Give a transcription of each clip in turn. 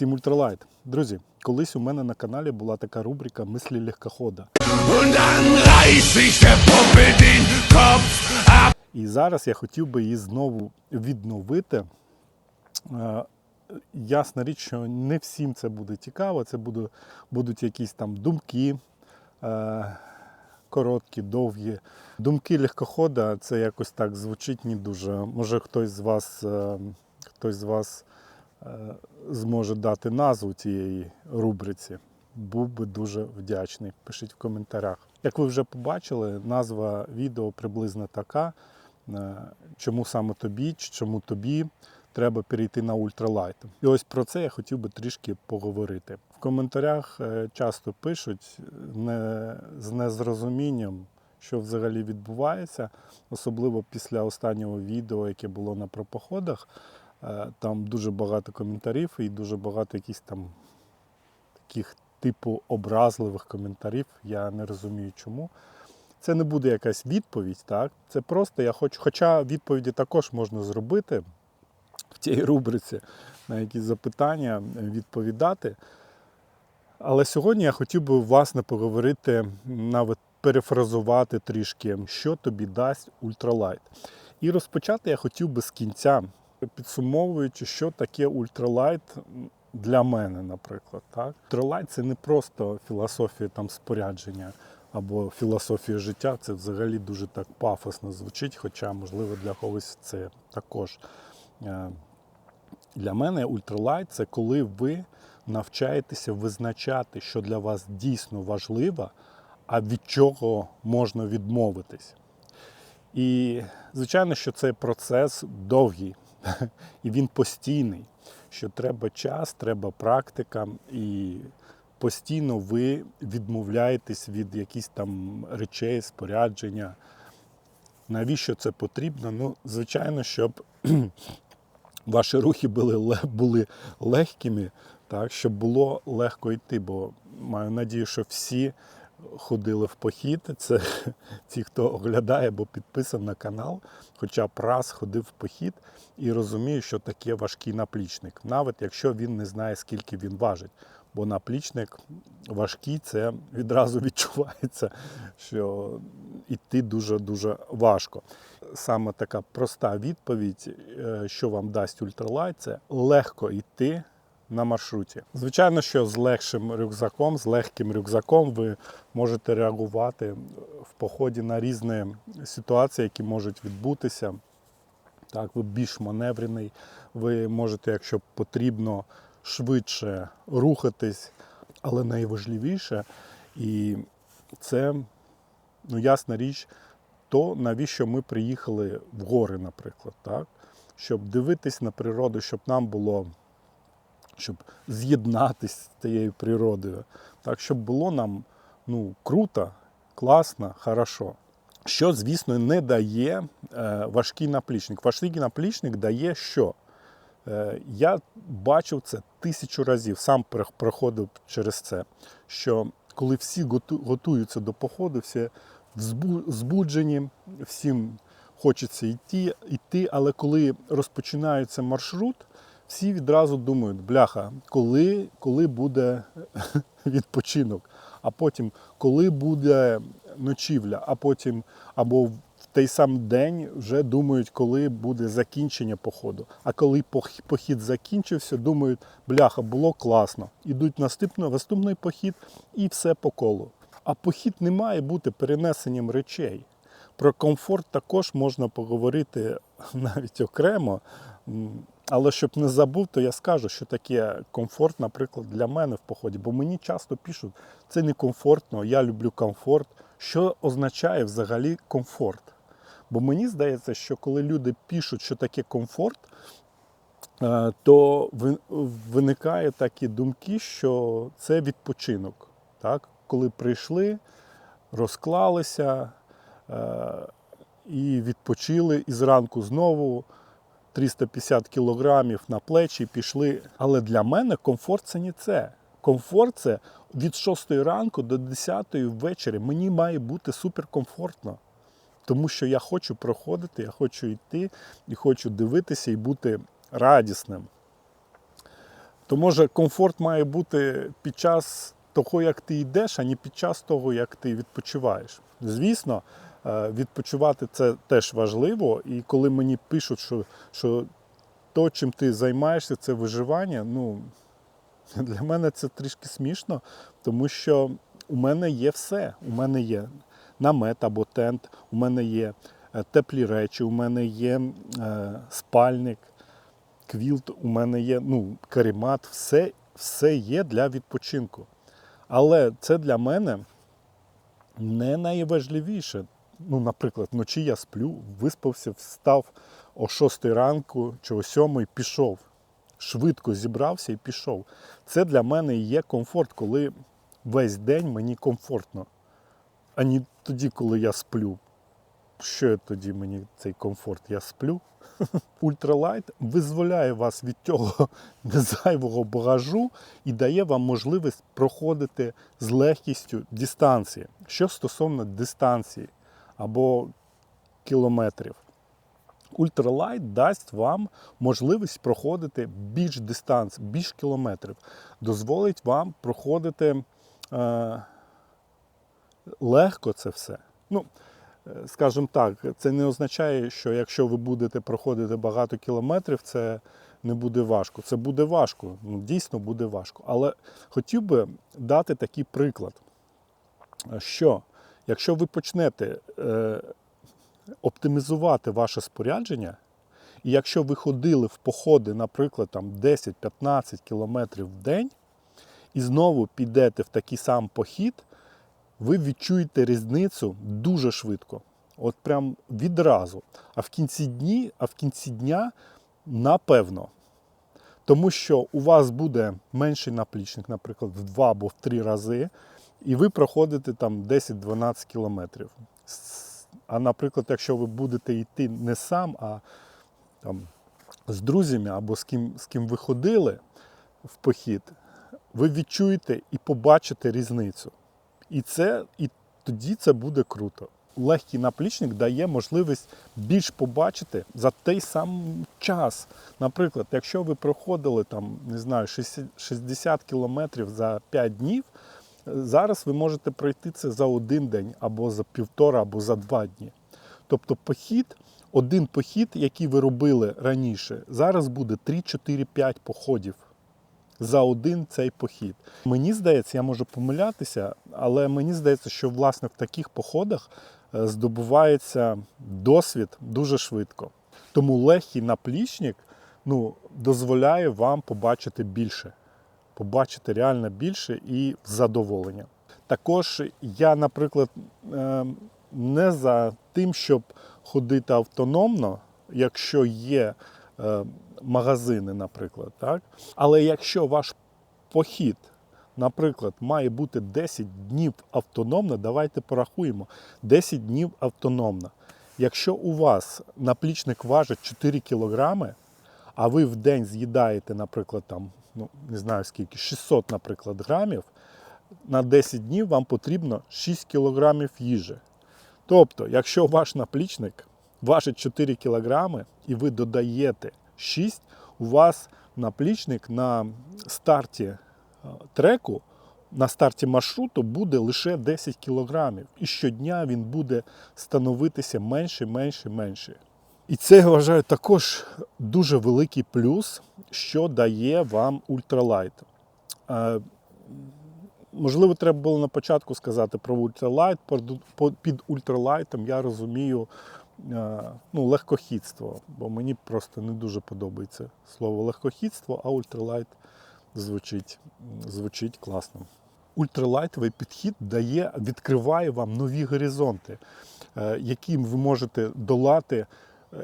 Всім ультралайт. Друзі, колись у мене на каналі була така рубрика Мислі легкохода. І зараз я хотів би її знову відновити. Е, Ясна річ, що не всім це буде цікаво. Це буде, будуть якісь там думки, е, короткі, довгі. Думки легкохода це якось так звучить не дуже. Може хтось з вас, е, хтось з вас зможе дати назву цієї рубриці. Був би дуже вдячний. Пишіть в коментарях. Як ви вже побачили, назва відео приблизно така. Е, Чому саме тобі, чому тобі треба перейти на ультралайт. І ось про це я хотів би трішки поговорити. В коментарях е, часто пишуть не, з незрозумінням, що взагалі відбувається, особливо після останнього відео, яке було на пропоходах. Е, Там дуже багато коментарів і дуже багато якихось там таких типу образливих коментарів. Я не розумію чому. Це не буде якась відповідь, так? Це просто я хочу, хоча відповіді також можна зробити в цій рубриці на якісь запитання е, відповідати. Але сьогодні я хотів би власне поговорити, навіть перефразувати трішки, що тобі дасть ультралайт. І розпочати я хотів би з кінця, підсумовуючи, що таке ультралайт для мене, наприклад. Так? Ультралайт це не просто філософія там спорядження або філософія життя, це взагалі дуже так пафосно звучить, хоча, можливо, для когось це також. Е, Для мене ультралайт це коли ви навчаєтеся визначати, що для вас дійсно важливо, а від чого можна відмовитись. І звичайно, що цей процес довгий і він постійний. Що треба час, треба практика, і постійно ви відмовляєтесь від якихось там речей, спорядження. Навіщо це потрібно? Ну, звичайно, щоб ваші рухи були, були легкими, так, щоб було легко йти. Бо маю надію, що всі ходили в похід. Це ті, хто оглядає або підписаний на канал, хоча б раз ходив в похід і розуміє, що таке важкий наплічник, навіть якщо він не знає, скільки він важить. Бо наплічник важкий, це відразу відчувається, що йти дуже-дуже важко. Саме така проста відповідь, е, що вам дасть ультралайт, це легко йти на маршруті. Звичайно, що з легшим рюкзаком, з легким рюкзаком ви можете реагувати в поході на різні ситуації, які можуть відбутися. Так, ви більш маневрений, ви можете, якщо потрібно, швидше рухатись, але найважливіше, і це, ну, ясна річ, то навіщо ми приїхали в гори, наприклад, так? щоб дивитись на природу, щоб нам було, щоб з'єднатися з цією природою, так, щоб було нам ну, круто, класно, хорошо. Що, звісно, не дає е, важкий наплічник. Важкий наплічник дає що? Е, я бачив це тисячу разів, сам проходив через це. Що коли всі готуються до походу, всі збуджені, всім хочеться йти, йти, але коли розпочинається маршрут, всі відразу думають, бляха, коли, коли буде відпочинок, а потім коли буде ночівля, а потім або в той самий день вже думають, коли буде закінчення походу. А коли похід закінчився, думають, бляха, було класно. Ідуть наступний, наступний похід і все по колу. А похід не має бути перенесенням речей. Про комфорт також можна поговорити навіть окремо. Але щоб не забув, то я скажу, що таке комфорт, наприклад, для мене в поході. Бо мені часто пишуть, це не комфортно, я люблю комфорт. Що означає взагалі комфорт? Бо мені здається, що коли люди пишуть, що таке комфорт, е, то ви- виникає такі думки, що це відпочинок. Так? Коли прийшли, розклалися е, і відпочили, і зранку знову 350 кілограмів на плечі пішли. Але для мене комфорт це не це. Комфорт це від 6 ранку до 10 ввечері. Мені має бути суперкомфортно. Тому що я хочу проходити, я хочу йти і хочу дивитися і бути радісним. то може комфорт має бути під час того, як ти йдеш, а не під час того, як ти відпочиваєш. Звісно, відпочивати це теж важливо. І коли мені пишуть, що, що то, чим ти займаєшся, це виживання, ну для мене це трішки смішно, тому що у мене є все. У мене є намет або тент, у мене є е, теплі речі, у мене є е, спальник, квілт, у мене є ну, каремат, все, все є для відпочинку. Але це для мене не найважливіше. Ну, наприклад, вночі я сплю, виспався, встав о 6 ранку чи о 7 пішов. Швидко зібрався і пішов. Це для мене є комфорт, коли весь день мені комфортно. А не тоді, коли я сплю. Що тоді мені цей комфорт? Я сплю. Ультралайт визволяє вас від цього незайвого багажу і дає вам можливість проходити з легкістю дистанції. Що стосовно дистанції або кілометрів. Ультралайт дасть вам можливість проходити більш дистанцій, більш кілометрів. Дозволить вам проходити е, легко це все. Ну, е, скажімо так, це не означає, що якщо ви будете проходити багато кілометрів, це не буде важко. Це буде важко, ну, дійсно буде важко. Але хотів би дати такий приклад, що якщо ви почнете е, оптимізувати ваше спорядження, і якщо ви ходили в походи, наприклад, там 10-15 кілометрів в день, і знову підете в такий сам похід, ви відчуєте різницю дуже швидко. От прям відразу. А в кінці дні, а в кінці дня, напевно. Тому що у вас буде менший наплічник, наприклад, в два або в три рази, і ви проходите там 10-12 кілометрів. А наприклад, якщо ви будете йти не сам, а там, з друзями або з ким, з ким ви ходили в похід, ви відчуєте і побачите різницю. І, це, і тоді це буде круто. Легкий наплічник дає можливість більш побачити за той самий час. Наприклад, якщо ви проходили там, не знаю, 60 60 кілометрів за 5 днів, зараз ви можете пройти це за один день, або за півтора, або за два дні. Тобто похід, один похід, який ви робили раніше, зараз буде 3-4-5 походів за один цей похід. Мені здається, я можу помилятися, але мені здається, що власне в таких походах е, здобувається досвід дуже швидко. Тому легкий наплічник ну, дозволяє вам побачити більше, побачити реально більше і задоволення. Також я, наприклад, е, не за тим, щоб ходити автономно, якщо є е, магазини, наприклад. Так? Але якщо ваш похід, наприклад, має бути 10 днів автономно, давайте порахуємо. 10 днів автономно. Якщо у вас наплічник важить 4 кілограми, а ви в день з'їдаєте, наприклад, там, ну, не знаю скільки, 600, наприклад, грамів, на 10 днів вам потрібно 6 кілограмів їжі. Тобто, якщо ваш наплічник важить 4 кілограми і ви додаєте 6, у вас наплічник на старті е, треку, на старті маршруту буде лише 10 кілограмів. І щодня він буде становитися менше, менше, менше. І це я вважаю також дуже великий плюс, що дає вам ультралайт. Е, Можливо, треба було на початку сказати про ультралайт. Під ультралайтом я розумію е, ну, легкохідство, бо мені просто не дуже подобається слово легкохідство, а ультралайт звучить, звучить класно. Ультралайтовий підхід дає, відкриває вам нові горизонти, е, яким ви можете долати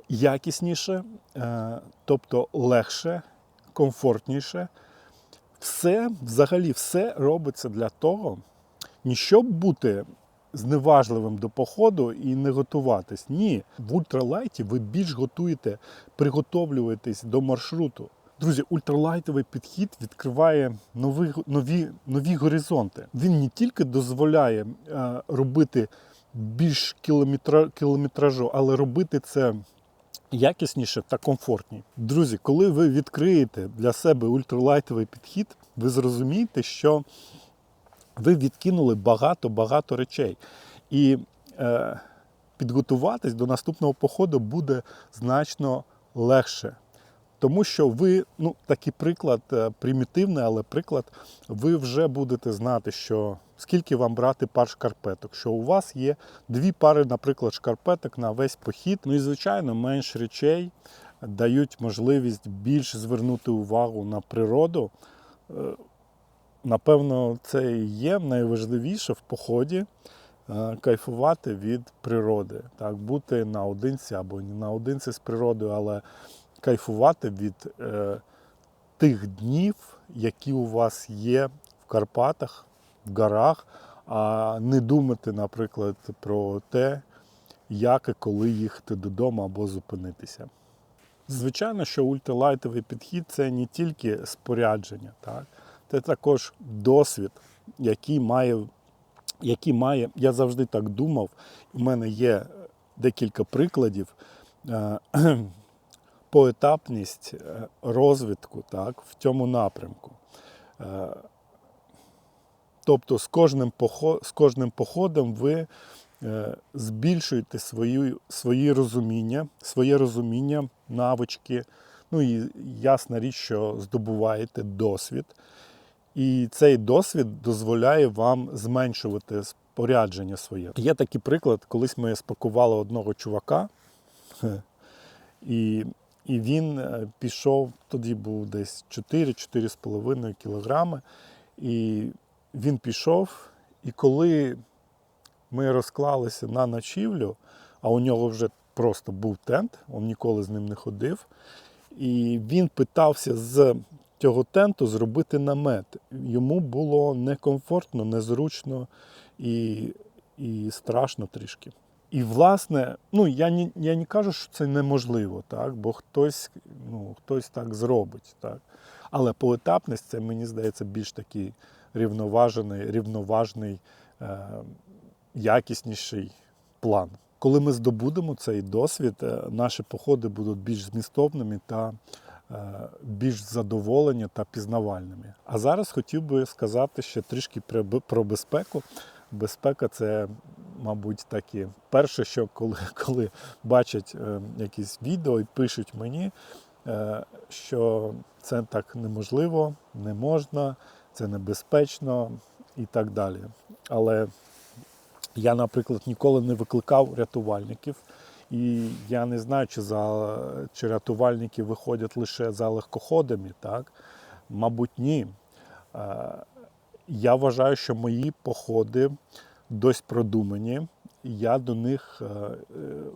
якісніше, е, тобто легше, комфортніше. Все, взагалі, все робиться для того, не щоб бути зневажливим до походу і не готуватись. Ні, в ультралайті ви більш готуєте, приготовлюєтесь до маршруту. Друзі, ультралайтовий підхід відкриває нові, нові, нові горизонти. Він не тільки дозволяє е, робити більш кілометра, кілометражу, але робити це якісніше та комфортні. Друзі, коли ви відкриєте для себе ультралайтовий підхід, ви зрозумієте, що ви відкинули багато-багато речей. І е, підготуватись до наступного походу буде значно легше. Тому що ви, ну такий приклад е, примітивний, але приклад, ви вже будете знати, що скільки вам брати пар шкарпеток, що у вас є дві пари, наприклад, шкарпеток на весь похід. Ну і звичайно, менш речей дають можливість більш звернути увагу на природу. Е, Напевно, це і є найважливіше в поході е, кайфувати від природи, так, бути наодинці або не наодинці з природою, але кайфувати від е, тих днів, які у вас є в Карпатах, в горах, а не думати, наприклад, про те, як і коли їхати додому або зупинитися. Звичайно, що ультралайтовий підхід це не тільки спорядження, так? це також досвід, який має, який має, я завжди так думав, у мене є декілька прикладів. е, Поетапність е, розвитку так, в цьому напрямку. Тобто з кожним, з кожним походом ви е, збільшуєте свою, свої розуміння, своє розуміння, навички. Ну і ясна річ, що здобуваєте досвід. І цей досвід дозволяє вам зменшувати спорядження своє. Є такий приклад, колись ми спакували одного чувака, і, і він е, пішов, тоді був десь 4-4,5 кілограми. І він пішов, і коли ми розклалися на ночівлю, а у нього вже просто був тент, він ніколи з ним не ходив. І він питався з цього тенту зробити намет. Йому було некомфортно, незручно і, і страшно трішки. І, власне, ну я не, я не кажу, що це неможливо, так? бо хтось, ну, хтось так зробить. Так? Але поетапність це, мені здається, більш такий рівноважений, рівноважний, е, якісніший план. Коли ми здобудемо цей досвід, е, наші походи будуть більш змістовними та е, більш задоволені та пізнавальними. А зараз хотів би сказати ще трішки про безпеку. Безпека це, мабуть, такі перше, що коли, коли бачать якісь відео і пишуть мені, що це так неможливо, не можна, це небезпечно і так далі. Але я, наприклад, ніколи не викликав рятувальників, і я не знаю, чи, за, чи рятувальники виходять лише за легкоходами, так? Мабуть, ні. Е, Я вважаю, що мої походи досить продумані, я до них е, е,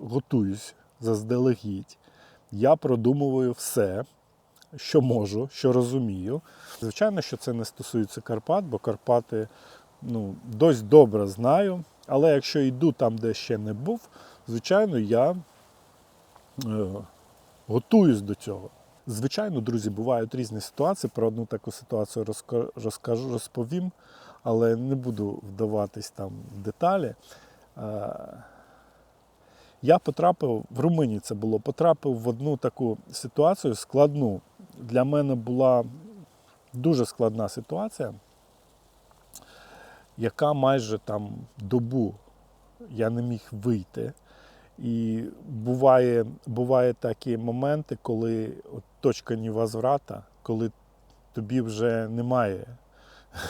готуюсь заздалегідь. Я продумую все, що можу, що розумію. Звичайно, що це не стосується Карпат, бо Карпати ну, досить добре знаю. Але якщо йду там, де ще не був, звичайно, я е, готуюсь до цього. Звичайно, друзі, бувають різні ситуації. Про одну таку ситуацію розкажу, розповім, але не буду вдаватись там в деталі. Е, Я потрапив в Румунії, це було, потрапив в одну таку ситуацію складну. Для мене була дуже складна ситуація, яка майже там добу я не міг вийти. І буває, буває такі моменти, коли от точка невозврата, коли тобі вже немає,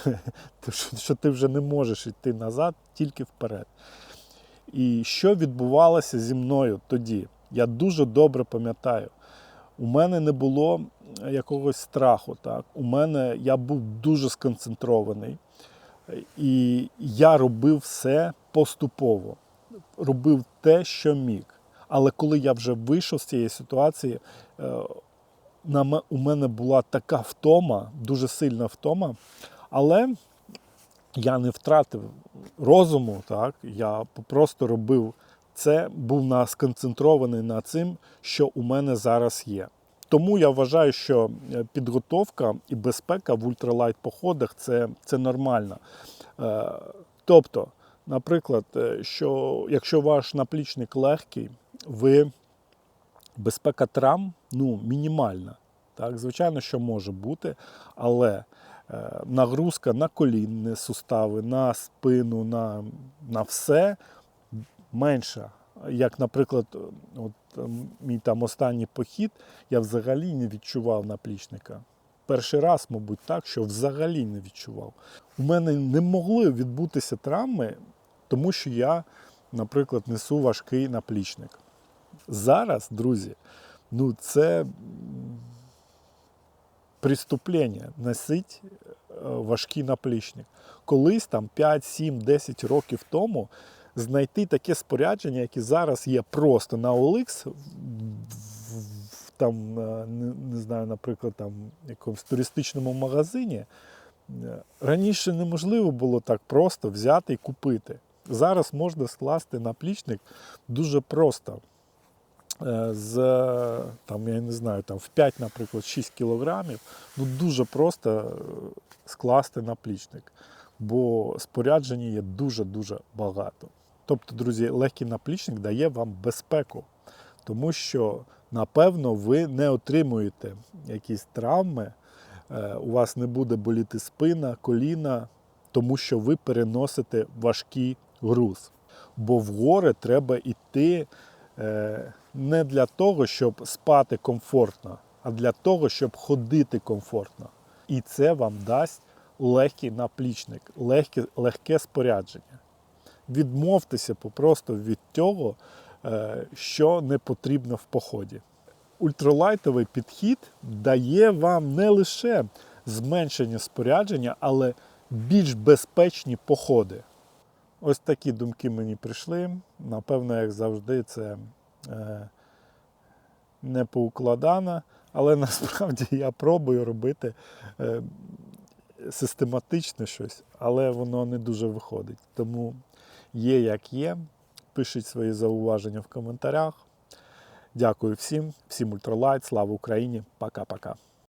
що, ти вже не можеш йти назад, тільки вперед. І що відбувалося зі мною тоді? Я дуже добре пам'ятаю. У мене не було якогось страху. Так? У мене я був дуже сконцентрований. І я робив все поступово, робив те, що міг. Але коли я вже вийшов з цієї ситуації, е, у мене була така втома, дуже сильна втома, але я не втратив розуму, так? я просто робив це, був сконцентрований на цим, що у мене зараз є. Тому я вважаю, що е, підготовка і безпека в ультралайт походах це, це нормально. Е, Тобто, наприклад, е, що якщо ваш наплічник легкий, ви безпека травм ну, мінімальна. Так, звичайно, що може бути, але нагрузка на колінні сустави, на спину, на, на все менша. Як, наприклад, от, мій там останній похід, я взагалі не відчував наплічника. Перший раз, мабуть, так, що взагалі не відчував. У мене не могли відбутися травми, тому що я, наприклад, несу важкий наплічник. Зараз, друзі, ну це м, преступлення носить е, важкий наплічник. Колись там 5, 7, 10 років тому знайти таке спорядження, яке зараз є просто на OLX, там, не, знаю, наприклад, там якомусь туристичному магазині. е, Раніше неможливо було так просто взяти і купити. Зараз можна скласти наплічник дуже просто. Е, З там, я не знаю, там в 5, наприклад, 6 кілограмів. Ну дуже просто е, скласти наплічник, бо спорядження є дуже-дуже багато. Тобто, друзі, легкий наплічник дає вам безпеку, тому що, напевно, ви не отримуєте якісь травми, е, у вас не буде боліти спина, коліна, тому що ви переносите важкий груз. Бо в гори треба йти е, не для того, щоб спати комфортно, а для того, щоб ходити комфортно. І це вам дасть легкий наплічник, легке, легке спорядження. Відмовтеся попросту від того, е, що не потрібно в поході. Ультралайтовий підхід дає вам не лише зменшення спорядження, але більш безпечні походи. Ось такі думки мені прийшли. Напевно, як завжди, це е, не поукладано, але насправді я пробую робити е, систематично щось, але воно не дуже виходить. Тому є як є. Пишіть свої зауваження в коментарях. Дякую всім, всім ультралайт, слава Україні, пока-пока.